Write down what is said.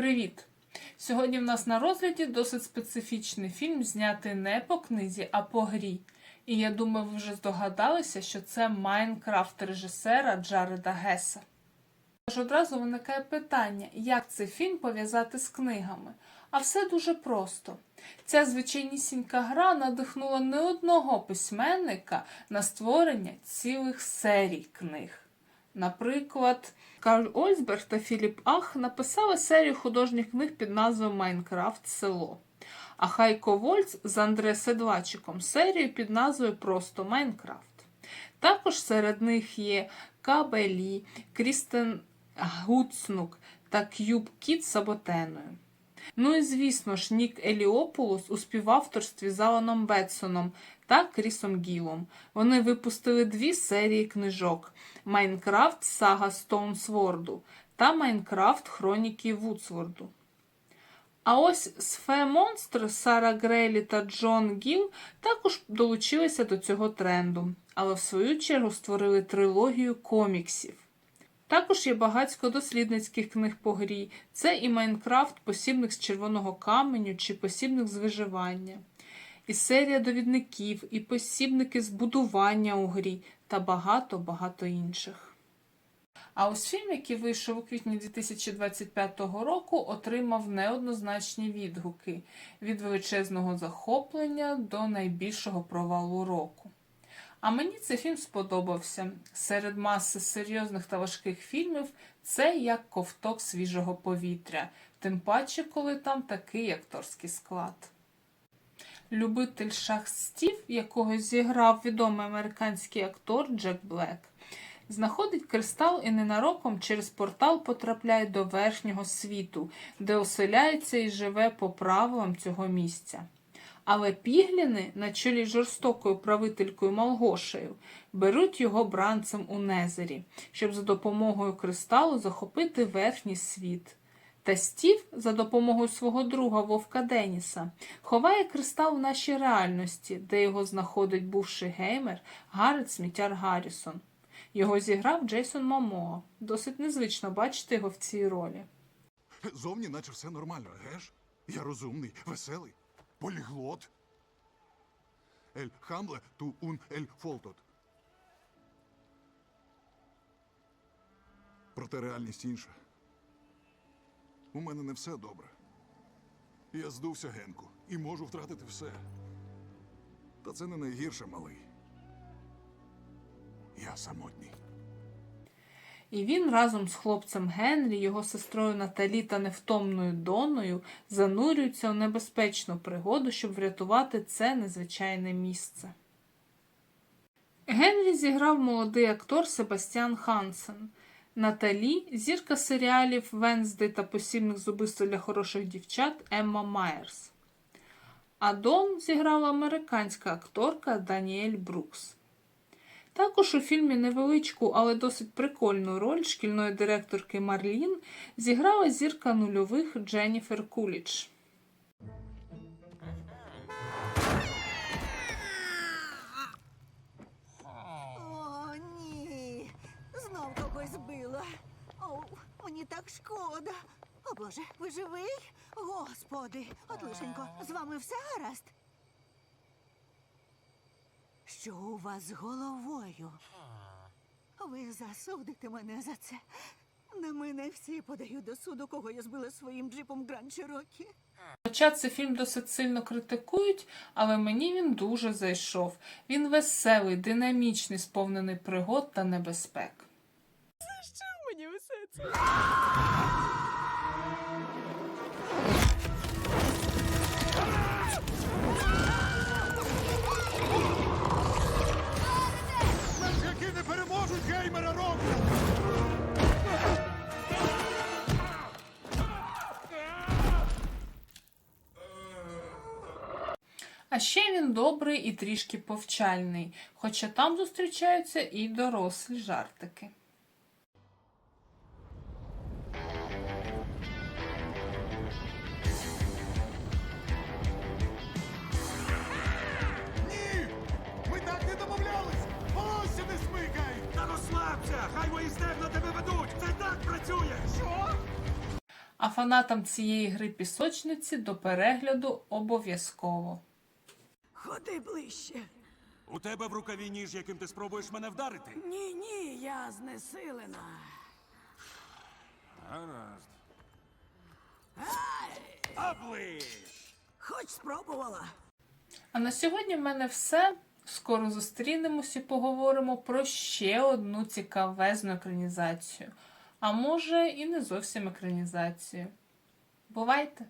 Привіт! Сьогодні в нас на розгляді досить специфічний фільм, знятий не по книзі, а по грі. І я думаю, ви вже здогадалися, що це Майнкрафт режисера Джареда Геса. Тож одразу виникає питання, як цей фільм пов'язати з книгами. А все дуже просто. Ця звичайнісінька гра надихнула не одного письменника на створення цілих серій книг. Наприклад, Карл Ольсберг та Філіп Ах написали серію художніх книг під назвою Майнкрафт Село. А Хайко Вольц з Андре Седлачиком серію під назвою Просто Майнкрафт. Також серед них є Кабелі, Крістен Гуцнук та К'юб Кіт Саботеною. Ну і звісно ж, Нік Еліопулос у співавторстві з Аланом Бетсоном та Крісом Гілом. Вони випустили дві серії книжок: Майнкрафт Сага Стоунсворду та Майнкрафт Хроніки Вудсворду. А ось Сфе Монстр, Сара Грейлі та Джон Гіл також долучилися до цього тренду, але в свою чергу створили трилогію коміксів. Також є багатько дослідницьких книг по грі. Це і Майнкрафт, посібник з червоного каменю чи посібник з виживання, і серія довідників, і посібники з будування у грі та багато-багато інших. А ось фільм, який вийшов у квітні 2025 року, отримав неоднозначні відгуки від величезного захоплення до найбільшого провалу року. А мені цей фільм сподобався. Серед маси серйозних та важких фільмів це як ковток свіжого повітря, тим паче, коли там такий акторський склад. Любитель шахстів, якого зіграв відомий американський актор Джек Блек, знаходить кристал і ненароком через портал потрапляє до верхнього світу, де оселяється і живе по правилам цього місця. Але пігліни, на чолі жорстокою правителькою Малгошею, беруть його бранцем у Незері, щоб за допомогою кристалу захопити верхній світ. Та Стів, за допомогою свого друга Вовка Деніса, ховає кристал в нашій реальності, де його знаходить бувший геймер Гаррет Сміттяр Гаррісон. Його зіграв Джейсон Момоа. Досить незвично бачити його в цій ролі. Зовні, наче все нормально, геш? Я розумний, веселий, поліглот. Ель хамле ту ун ель фолтот. Проте реальність інша. У мене не все добре. Я здувся Генку і можу втратити все. Та це не найгірше, малий. Я самотній. І він разом з хлопцем Генрі, його сестрою Наталі та невтомною Доною занурюються у небезпечну пригоду, щоб врятувати це незвичайне місце. Генрі зіграв молодий актор Себастьян Хансен. Наталі зірка серіалів Венсди та посібних зубисто для хороших дівчат Емма Майерс. А Дон зіграла американська акторка Даніель Брукс. Також у фільмі невеличку, але досить прикольну роль шкільної директорки Марлін зіграла зірка нульових Дженніфер Куліч. Когось збила. О, мені так шкода. О Боже, ви живий? Господи, от лишенько, з вами все гаразд? Що у вас з головою? Ви засудите мене за це. На мене всі подають до суду, кого я збила своїм джипом Гранд Чирокі. Хоча цей фільм досить сильно критикують, але мені він дуже зайшов. Він веселий, динамічний, сповнений пригод та небезпек. Це. Які не переможуть геймера року! А ще він добрий і трішки повчальний, хоча там зустрічаються і дорослі жартики. Не смикай! Та розслабся! Хай мої стегна тебе ведуть! Це так працює! Що? А фанатам цієї гри пісочниці до перегляду обов'язково. Ходи ближче. У тебе в рукаві ніж, яким ти спробуєш мене вдарити? Ні, ні, я знесилена. Гаразд. Оближ! Хоч спробувала. А на сьогодні в мене все. Скоро зустрінемось і поговоримо про ще одну цікавезну екранізацію. А може і не зовсім екранізацію. Бувайте!